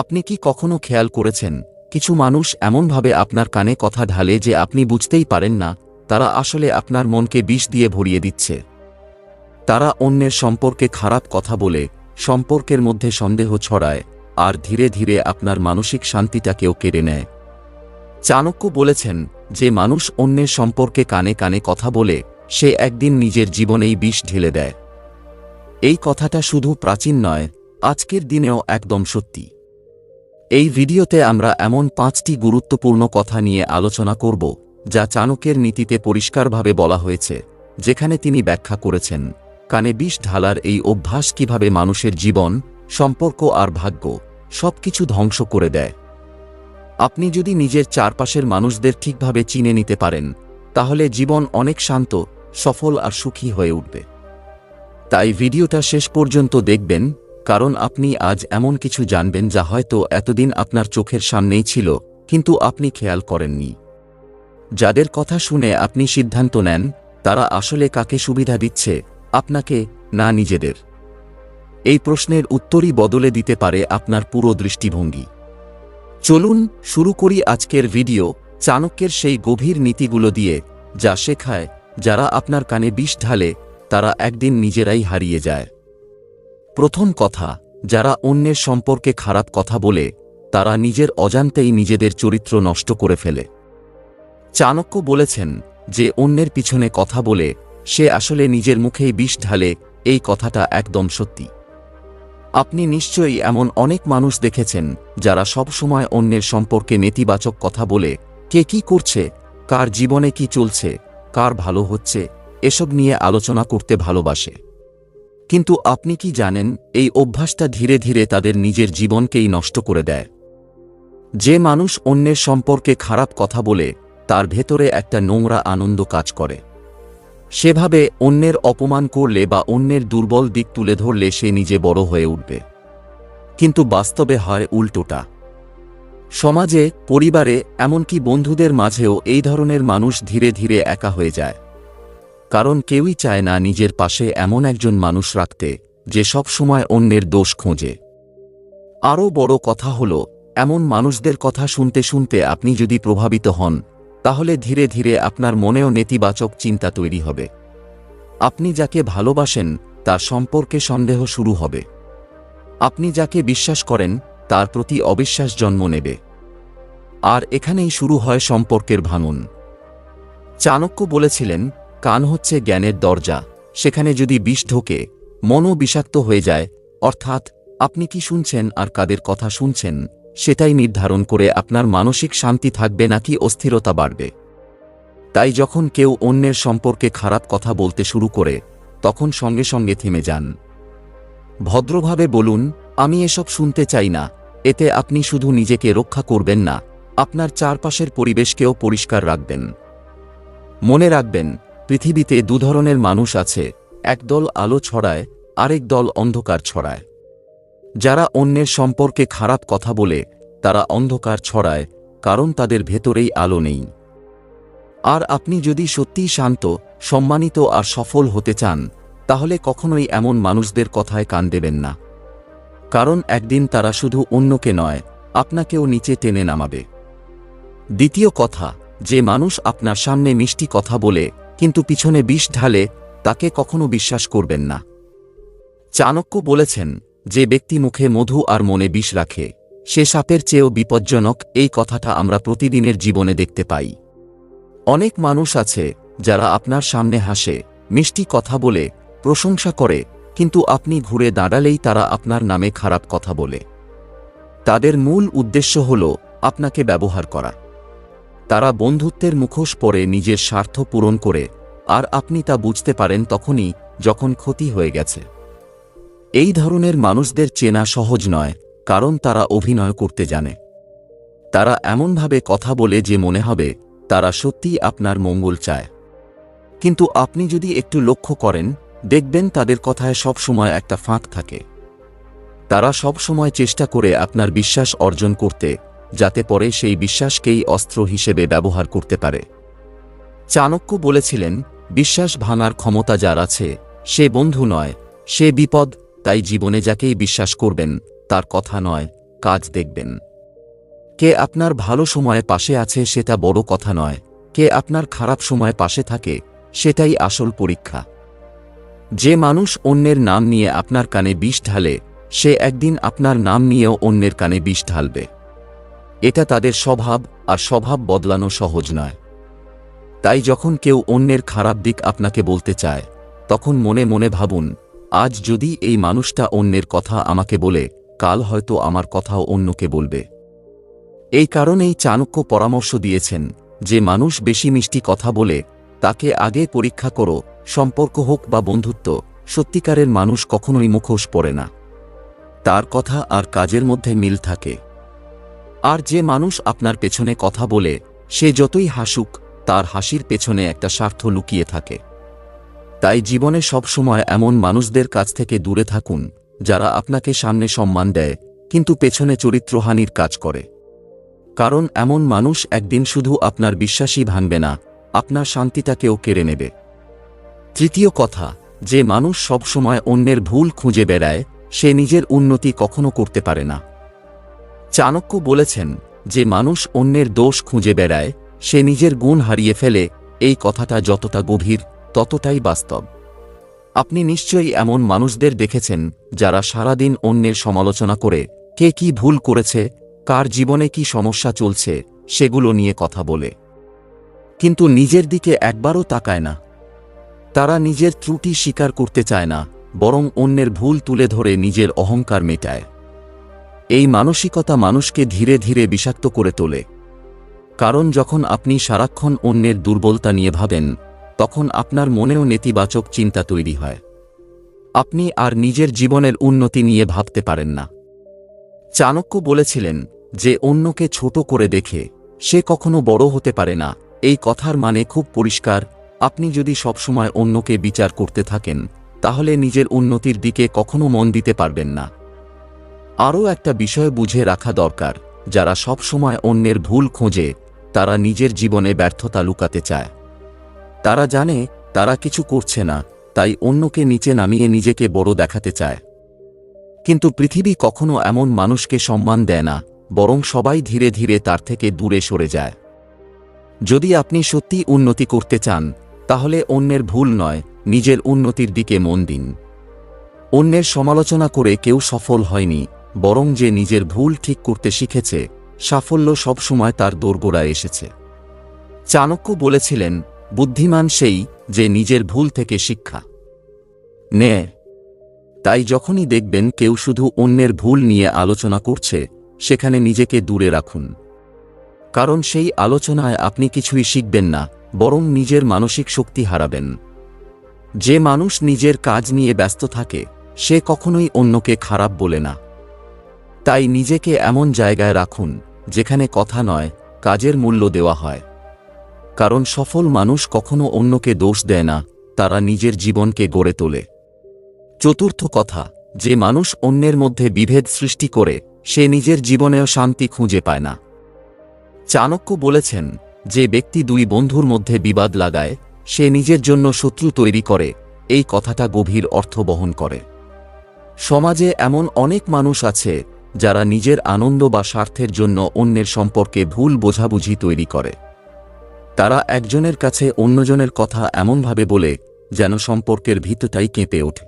আপনি কি কখনো খেয়াল করেছেন, কিছু মানুষ এমনভাবে আপনার কানে কথা ঢালে যে আপনি বুঝতেই পারেন না, তারা আসলে আপনার মনকে বিষ দিয়ে ভরিয়ে দিচ্ছে। তারা অন্যের সম্পর্কে খারাপ কথা বলে, সম্পর্কের মধ্যে সন্দেহ ছড়ায়, আর ধীরে ধীরে আপনার মানসিক শান্তিটাকেও কেড়ে নেয়। চাণক্য বলেছেন যে মানুষ অন্যের সম্পর্কে কানে কানে কথা বলে, সে একদিন নিজের জীবনেই বিষ ঢেলে দেয়। এই কথাটা শুধু প্রাচীন নয়, আজকের দিনেও একদম সত্যি। এই ভিডিওতে আমরা এমন পাঁচটি গুরুত্বপূর্ণ কথা নিয়ে আলোচনা করব, যা চাণকের নীতিতে পরিষ্কারভাবে বলা হয়েছে, যেখানে তিনি ব্যাখ্যা করেছেন, কানে বিষ ঢালার এই অভ্যাস কীভাবে মানুষের জীবন, সম্পর্ক আর ভাগ্য, সবকিছু ধ্বংস করে দেয়। আপনি যদি নিজের চারপাশের মানুষদের ঠিকভাবে চিনে নিতে পারেন, তাহলে জীবন অনেক শান্ত, সফল আর সুখী হয়ে উঠবে। তাই ভিডিওটা শেষ পর্যন্ত দেখবেন কারণ আপনি আজ এমন কিছু জানবেন যা হয়তো এতদিন আপনার চোখের সামনেই ছিল, কিন্তু আপনি খেয়াল করেননি। যাদের কথা শুনে আপনি সিদ্ধান্ত নেন, তারা আসলে কাকে সুবিধা দিচ্ছে, আপনাকে, না নিজেদের। এই প্রশ্নের উত্তরই বদলে দিতে পারে আপনার পুরো দৃষ্টিভঙ্গি। চলুন শুরু করি আজকের ভিডিও, চাণক্যের সেই গভীর নীতিগুলো দিয়ে, যা শেখায়, যারা আপনার কানে বিষ ঢালে, তারা একদিন নিজেরাই হারিয়ে যায়। প্রথম কথা, যারা অন্যের সম্পর্কে খারাপ কথা বলে, তারা নিজের অজান্তেই নিজেদের চরিত্র নষ্ট করে ফেলে। চাণক্য বলেছেন যে, অন্যের পিছনে কথা বলে, সে আসলে নিজের মুখেই বিষ ঢালে, এই কথাটা একদম সত্যি। আপনি নিশ্চয়ই এমন অনেক মানুষ দেখেছেন, যারা সব সময় অন্যের সম্পর্কে নেতিবাচক কথা বলে, কে কি করছে, কার জীবনে কি চলছে, কার ভালো হচ্ছে, এসব নিয়ে আলোচনা করতে ভালোবাসে। কিন্তু আপনি কি জানেন, এই অভ্যাসটা ধীরে ধীরে তাদের নিজের জীবনকেই নষ্ট করে দেয়। যে মানুষ অন্যের সম্পর্কে খারাপ কথা বলে, তার ভেতরে একটা নোংরা আনন্দ কাজ করে। সেভাবে অন্যের অপমান করলে বা অন্যের দুর্বল দিক তুলে ধরলে সে নিজে বড় হয়ে উঠবে। কিন্তু বাস্তবে হয় উল্টোটা। সমাজে, পরিবারে, এমনকি বন্ধুদের মাঝেও এই ধরনের মানুষ ধীরে ধীরে একা হয়ে যায়। কারণ কেউই চায় না নিজের পাশে এমন একজন মানুষ রাখতে, যে সব সময় অন্যের দোষ খোঁজে। আরও বড় কথা হল, এমন মানুষদের কথা শুনতে শুনতে আপনি যদি প্রভাবিত হন, তাহলে ধীরে ধীরে আপনার মনেও নেতিবাচক চিন্তা তৈরি হবে। আপনি যাকে ভালোবাসেন, তার সম্পর্কে সন্দেহ শুরু হবে। আপনি যাকে বিশ্বাস করেন, তার প্রতি অবিশ্বাস জন্ম নেবে। আর এখানেই শুরু হয় সম্পর্কের ভাঙন। চাণক্য বলেছিলেন কান হচ্ছে জ্ঞানের দরজা, সেখানে যদি বিষ ঢোকে, মনও বিষাক্ত হয়ে যায়, অর্থাৎ আপনি কি শুনছেন আর কাদের কথা শুনছেন, সেটাই নির্ধারণ করে আপনার মানসিক শান্তি থাকবে নাকি অস্থিরতা বাড়বে। তাই যখন কেউ অন্যের সম্পর্কে খারাপ কথা বলতে শুরু করে, তখন সঙ্গে সঙ্গে থেমে যান। ভদ্রভাবে বলুন, আমি এসব শুনতে চাই না, এতে আপনি শুধু নিজেকে রক্ষা করবেন না, আপনার চারপাশের পরিবেশকেও পরিষ্কার রাখবেন। মনে রাখবেন পৃথিবীতে দু ধরনের মানুষ আছে একদল আলো ছড়ায়, আরেক দল অন্ধকার ছড়ায়। যারা অন্যের সম্পর্কে খারাপ কথা বলে, তারা অন্ধকার ছড়ায়, কারণ তাদের ভেতরেই আলো নেই। আর আপনি যদি সত্যিই শান্ত, সম্মানিত আর সফল হতে চান, তাহলে কখনোই এমন মানুষদের কথায় কান দেবেন না। কারণ একদিন তারা শুধু অন্যকে নয়, আপনাকেও নিচে টেনে নামাবে। দ্বিতীয় কথা, যে মানুষ আপনার সামনে মিষ্টি কথা বলে কিন্তু পিছনে বিষ ঢালে তাকে কখনো বিশ্বাস করবেন না। চাণক্য বলেছেন, যে ব্যক্তি মুখে মধু আর মনে বিষ রাখে, সে সাপের চেয়েও বিপজ্জনক, এই কথাটা আমরা প্রতিদিনের জীবনে দেখতে পাই। অনেক মানুষ আছে, যারা আপনার সামনে হাসে, মিষ্টি কথা বলে, প্রশংসা করে, কিন্তু আপনি ঘুরে দাঁড়ালেই তারা আপনার নামে খারাপ কথা বলে। তাদের মূল উদ্দেশ্য হল আপনাকে ব্যবহার করা। তারা বন্ধুত্বের মুখোশ পরে নিজের স্বার্থ পূরণ করে আর আপনি তা বুঝতে পারেন তখনই যখন ক্ষতি হয়ে গেছে। এই ধরনের মানুষদের চেনা সহজ নয়, কারণ তারা অভিনয় করতে জানে। তারা এমনভাবে কথা বলে যে মনে হবে, তারা সত্যিই আপনার মঙ্গল চায়। কিন্তু আপনি যদি একটু লক্ষ্য করেন, দেখবেন তাদের কথায় সবসময় একটা ফাঁক থাকে। তারা সবসময় চেষ্টা করে আপনার বিশ্বাস অর্জন করতে, যাতে পরে সেই বিশ্বাসকেই অস্ত্র হিসেবে ব্যবহার করতে পারে। চাণক্য বলেছিলেন বিশ্বাস ভাঙার ক্ষমতা যার আছে, সে বন্ধু নয়, সে বিপদ, তাই জীবনে যাকেই বিশ্বাস করবেন, তার কথা নয়, কাজ দেখবেন। কে আপনার ভালো সময়ে পাশে আছে সেটা বড় কথা নয়, কে আপনার খারাপ সময়ে পাশে থাকে, সেটাই আসল পরীক্ষা। যে মানুষ অন্যের নাম নিয়ে আপনার কানে বিষ ঢালে, সে একদিন আপনার নাম নিয়েও অন্যের কানে বিষ ঢালবে। এটা তাদের স্বভাব, আর স্বভাব বদলানো সহজ নয়। তাই যখন কেউ অন্যের খারাপ দিক আপনাকে বলতে চায়, তখন মনে মনে ভাবুন, আজ যদি এই মানুষটা অন্যের কথা আমাকে বলে, কাল হয়তো আমার কথাও অন্যকে বলবে। এই কারণেই চাণক্য পরামর্শ দিয়েছেন যে মানুষ বেশি মিষ্টি কথা বলে, তাকে আগে পরীক্ষা করো, সম্পর্ক হোক বা বন্ধুত্ব, সত্যিকারের মানুষ কখনোই মুখোশ পড়ে না। তার কথা আর কাজের মধ্যে মিল থাকে। আর যে মানুষ আপনার পেছনে কথা বলে, সে যতই হাসুক তার হাসির পেছনে একটা স্বার্থ লুকিয়ে থাকে। তাই জীবনে সবসময় এমন মানুষদের কাছ থেকে দূরে থাকুন, যারা আপনাকে সামনে সম্মান দেয়, কিন্তু পেছনে চরিত্রহানির কাজ করে। কারণ এমন মানুষ একদিন শুধু আপনার বিশ্বাসই ভাঙবে না, আপনার শান্তিটাকেও কেড়ে নেবে। তৃতীয় কথা, যে মানুষ সবসময় অন্যের ভুল খুঁজে বেড়ায়, সে নিজের উন্নতি কখনো করতে পারে না। চাণক্য বলেছেন, যে মানুষ অন্যের দোষ খুঁজে বেড়ায় সে নিজের গুণ হারিয়ে ফেলে, এই কথাটা যতটা গভীর, ততটাই বাস্তব। আপনি নিশ্চয়ই এমন মানুষদের দেখেছেন, যারা সারাদিন অন্যের সমালোচনা করে, কে কি ভুল করেছে, কার জীবনে কি সমস্যা চলছে, সেগুলো নিয়ে কথা বলে। কিন্তু নিজের দিকে একবারও তাকায় না। তারা নিজের ত্রুটি স্বীকার করতে চায় না, বরং অন্যের ভুল তুলে ধরে নিজের অহংকার মেটায়। এই মানসিকতা মানুষকে ধীরে ধীরে বিষাক্ত করে তোলে। কারণ যখন আপনি সারাক্ষণ অন্যের দুর্বলতা নিয়ে ভাবেন, তখন আপনার মনেও নেতিবাচক চিন্তা তৈরি হয়। আপনি আর নিজের জীবনের উন্নতি নিয়ে ভাবতে পারেন না। চাণক্য বলেছিলেন যে, অন্যকে ছোট করে দেখে সে কখনো বড় হতে পারে না। এই কথার মানে খুব পরিষ্কার, আপনি যদি সবসময় অন্যকে বিচার করতে থাকেন, তাহলে নিজের উন্নতির দিকে কখনো মন দিতে পারবেন না। আরও একটা বিষয় বুঝে রাখা দরকার, যারা সবসময় অন্যের ভুল খোঁজে তারা নিজের জীবনে ব্যর্থতা লুকাতে চায়। তারা জানে, তারা কিছু করছে না, তাই অন্যকে নিচে নামিয়ে নিজেকে বড় দেখাতে চায়। কিন্তু পৃথিবী কখনো এমন মানুষকে সম্মান দেয় না, বরং সবাই ধীরে ধীরে তার থেকে দূরে সরে যায়। যদি আপনি সত্যি উন্নতি করতে চান, তাহলে অন্যের ভুল নয়, নিজের উন্নতির দিকে মন দিন। অন্যের সমালোচনা করে কেউ সফল হয়নি, বরং যে নিজের ভুল ঠিক করতে শিখেছে সাফল্য সবসময় তার দোরগোড়ায় এসেছে। চাণক্য বলেছিলেন, বুদ্ধিমান সেই যে নিজের ভুল থেকে শিক্ষা নেয়। তাই যখনই দেখবেন কেউ শুধু অন্যের ভুল নিয়ে আলোচনা করছে, সেখানে নিজেকে দূরে রাখুন। কারণ সেই আলোচনায় আপনি কিছুই শিখবেন না, বরং নিজের মানসিক শক্তি হারাবেন। যে মানুষ নিজের কাজ নিয়ে ব্যস্ত থাকে, সে কখনোই অন্যকে খারাপ বলে না। তাই নিজেকে এমন জায়গায় রাখুন যেখানে কথা নয়, কাজের মূল্য দেওয়া হয়। কারণ সফল মানুষ কখনো অন্যকে দোষ দেয় না, তারা নিজের জীবনকে গড়ে তোলে। চতুর্থ কথা, যে মানুষ অন্যের মধ্যে বিভেদ সৃষ্টি করে, সে নিজের জীবনেও শান্তি খুঁজে পায় না। চাণক্য বলেছেন, যে ব্যক্তি দুই বন্ধুর মধ্যে বিবাদ লাগায়, সে নিজের জন্য শত্রু তৈরি করে, এই কথাটা গভীর অর্থ বহন করে। সমাজে এমন অনেক মানুষ আছে যারা নিজের আনন্দ বা স্বার্থের জন্য অন্যের সম্পর্কে ভুল বোঝাবুঝি তৈরি করে। তারা একজনের কাছে অন্যজনের কথা এমনভাবে বলে, যেন সম্পর্কের ভিতটাই কেঁপে ওঠে।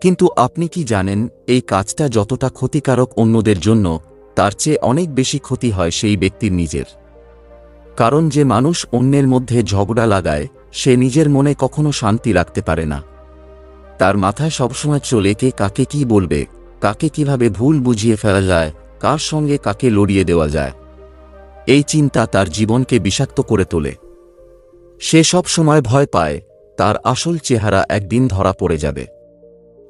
কিন্তু আপনি কি জানেন, এই কাজটা যতটা ক্ষতিকারক অন্যদের জন্য, তার চেয়ে অনেক বেশি ক্ষতি হয় সেই ব্যক্তির নিজের। কারণ যে মানুষ অন্যের মধ্যে ঝগড়া লাগায়, সে নিজের মনে কখনো শান্তি রাখতে পারে না। তার মাথায় সবসময় চলে কে কাকে কি বলবে কাকে কীভাবে ভুল বুঝিয়ে ফেলা যায়, কার সঙ্গে কাকে লড়িয়ে দেওয়া যায়। এই চিন্তা তার জীবনকে বিষাক্ত করে তোলে। সে সব সময় ভয় পায়, তার আসল চেহারা একদিন ধরা পড়ে যাবে।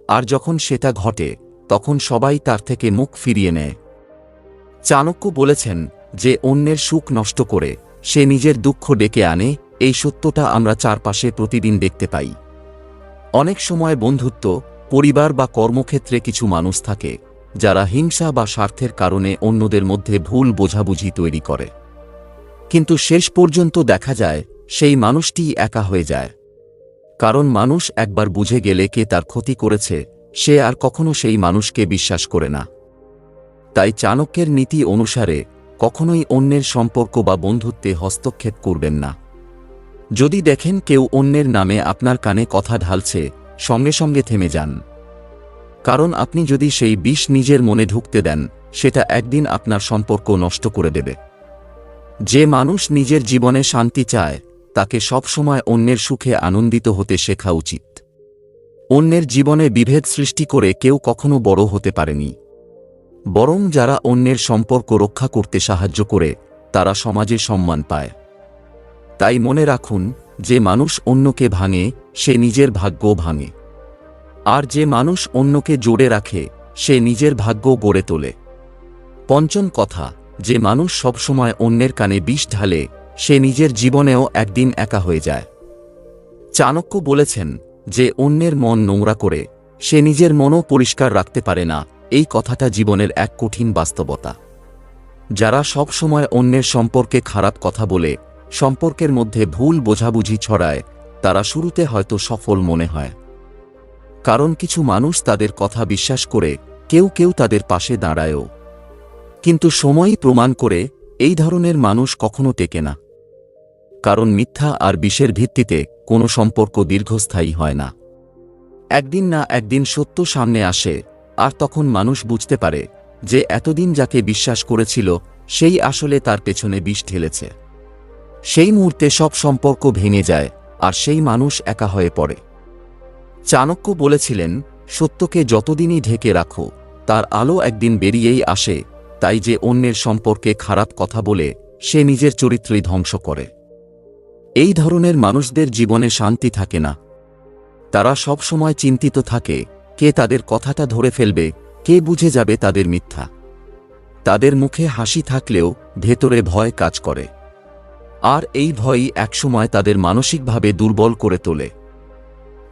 আর যখন সেটা ঘটে, তখন সবাই তার থেকে মুখ ফিরিয়ে নেয়। চাণক্য বলেছেন যে অন্যের সুখ নষ্ট করে, সে নিজের দুঃখ ডেকে আনে, এই সত্যটা আমরা চারপাশে প্রতিদিন দেখতে পাই। অনেক সময় বন্ধুত্ব পরিবার বা কর্মক্ষেত্রে কিছু মানুষ থাকে, যারা হিংসা বা স্বার্থের কারণে অন্যদের মধ্যে ভুল বোঝাবুঝি তৈরি করে। কিন্তু শেষ পর্যন্ত দেখা যায়, সেই মানুষটিই একা হয়ে যায়। কারণ মানুষ একবার বুঝে গেলে কে তার ক্ষতি করেছে, সে আর কখনো সেই মানুষকে বিশ্বাস করে না। তাই চাণক্যের নীতি অনুসারে, কখনোই অন্যের সম্পর্ক বা বন্ধুত্বে হস্তক্ষেপ করবেন না। যদি দেখেন কেউ অন্যের নামে আপনার কানে কথা ঢালছে সঙ্গে সঙ্গে থেমে যান। কারণ আপনি যদি সেই বিষ নিজের মনে ঢুকতে দেন, সেটা একদিন আপনার সম্পর্ক নষ্ট করে দেবে। যে মানুষ নিজের জীবনে শান্তি চায়, তাকে সবসময় অন্যের সুখে আনন্দিত হতে শেখা উচিত। অন্যের জীবনে বিভেদ সৃষ্টি করে কেউ কখনো বড় হতে পারেনি। বরং যারা অন্যের সম্পর্ক রক্ষা করতে সাহায্য করে, তারা সমাজে সম্মান পায়। তাই মনে রাখুন যে মানুষ অন্যকে ভাঙে, সে নিজের ভাগ্য ভাঙে। আর যে মানুষ অন্যকে জোড়ে রাখে, সে নিজের ভাগ্য গড়ে তোলে। পঞ্চম কথা, যে মানুষ সবসময় অন্যের কানে বিষ ঢালে, সে নিজের জীবনেও একদিন একা হয়ে যায়। চাণক্য বলেছেন যে অন্যের মন নোংরা করে, সে নিজের মনও পরিষ্কার রাখতে পারে না, এই কথাটা জীবনের এক কঠিন বাস্তবতা। যারা সব সময় অন্যের সম্পর্কে খারাপ কথা বলে সম্পর্কের মধ্যে ভুল বোঝাবুঝি ছড়ায়, তারা শুরুতে হয়তো সফল মনে হয়। কারণ কিছু মানুষ তাদের কথা বিশ্বাস করে, কেউ কেউ তাদের পাশে দাঁড়ায়ও। কিন্তু সময়ই প্রমাণ করে, এই ধরনের মানুষ কখনো টেকে না। কারণ মিথ্যা আর বিষের ভিত্তিতে কোনো সম্পর্ক দীর্ঘস্থায়ী হয় না। একদিন না একদিন সত্য সামনে আসে, আর তখন মানুষ বুঝতে পারে যে এতদিন যাকে বিশ্বাস করেছিল, সেই আসলে তার পেছনে বিষ ঢেলেছে। সেই মুহূর্তে সব সম্পর্ক ভেঙে যায়, আর সেই মানুষ একা হয়ে পড়ে। চাণক্য বলেছিলেন, সত্যকে যতদিনই ঢেকে রাখো, তার আলো একদিন বেরিয়েই আসে, তাই যে অন্যের সম্পর্কে খারাপ কথা বলে, সে নিজের চরিত্রই ধ্বংস করে। এই ধরনের মানুষদের জীবনে শান্তি থাকে না। তারা সব সময় চিন্তিত থাকে, কে তাদের কথাটা ধরে ফেলবে, কে বুঝে যাবে তাদের মিথ্যা। তাদের মুখে হাসি থাকলেও ভেতরে ভয় কাজ করে। আর এই ভয়ই একসময় তাদের মানসিকভাবে দুর্বল করে তোলে।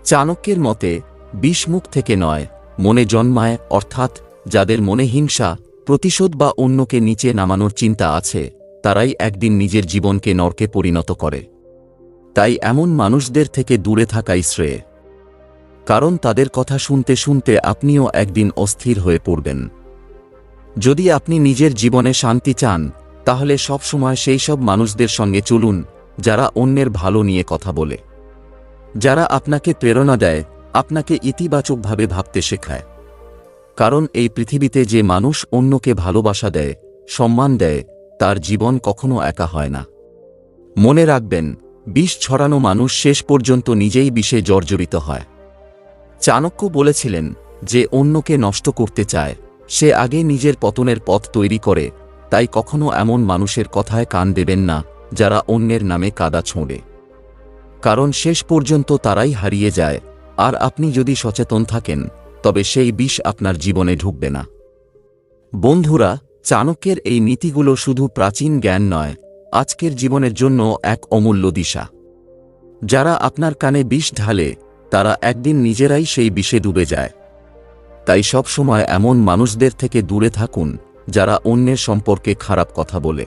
চাণক্যের মতে, বিষমুখ থেকে নয়, মনে জন্মায়, অর্থাৎ যাদের মনে হিংসা, প্রতিশোধ বা অন্যকে নিচে নামানোর চিন্তা আছে, তারাই একদিন নিজের জীবনকে নরকে পরিণত করে। তাই এমন মানুষদের থেকে দূরে থাকাই শ্রেয়। কারণ তাদের কথা শুনতে শুনতে আপনিও একদিন অস্থির হয়ে পড়বেন। যদি আপনি নিজের জীবনে শান্তি চান তাহলে সবসময় সেই সব মানুষদের সঙ্গে চলুন, যারা অন্যের ভালো নিয়ে কথা বলে। যারা আপনাকে প্রেরণা দেয়, আপনাকে ইতিবাচকভাবে ভাবতে শেখায়। কারণ এই পৃথিবীতে যে মানুষ অন্যকে ভালোবাসা দেয়, সম্মান দেয়, তার জীবন কখনো একা হয় না। মনে রাখবেন, বিষ ছড়ানো মানুষ শেষ পর্যন্ত নিজেই বিষে জর্জরিত হয়। চাণক্য বলেছিলেন যে, অন্যকে নষ্ট করতে চায়, সে আগে নিজের পতনের পথ তৈরি করে তাই কখনো এমন মানুষের কথায় কান দেবেন না, যারা অন্যের নামে কাদা ছোঁড়ে। কারণ শেষ পর্যন্ত তারাই হারিয়ে যায়। আর আপনি যদি সচেতন থাকেন, তবে সেই বিষ আপনার জীবনে ঢুকবে না। বন্ধুরা, চাণক্যের এই নীতিগুলো শুধু প্রাচীন জ্ঞান নয়, আজকের জীবনের জন্য এক অমূল্য দিশা। যারা আপনার কানে বিষ ঢালে, তারা একদিন নিজেরাই সেই বিষে ডুবে যায়। তাই সব সময় এমন মানুষদের থেকে দূরে থাকুন যারা অন্যের সম্পর্কে খারাপ কথা বলে।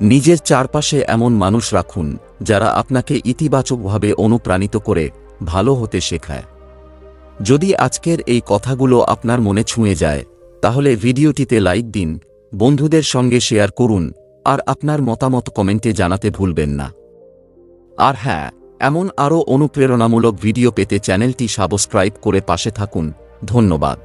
নিজের চারপাশে এমন মানুষ রাখুন, যারা আপনাকে ইতিবাচকভাবে অনুপ্রাণিত করে, ভালো হতে শেখায়। যদি আজকের এই কথাগুলো আপনার মনে ছুঁয়ে যায়, তাহলে ভিডিওটিতে লাইক দিন, বন্ধুদের সঙ্গে শেয়ার করুন, আর আপনার মতামত কমেন্টে জানাতে ভুলবেন না। আর হ্যাঁ এমন আরও অনুপ্রেরণামূলক ভিডিও পেতে চ্যানেলটি সাবস্ক্রাইব করে পাশে থাকুন। ধন্যবাদ।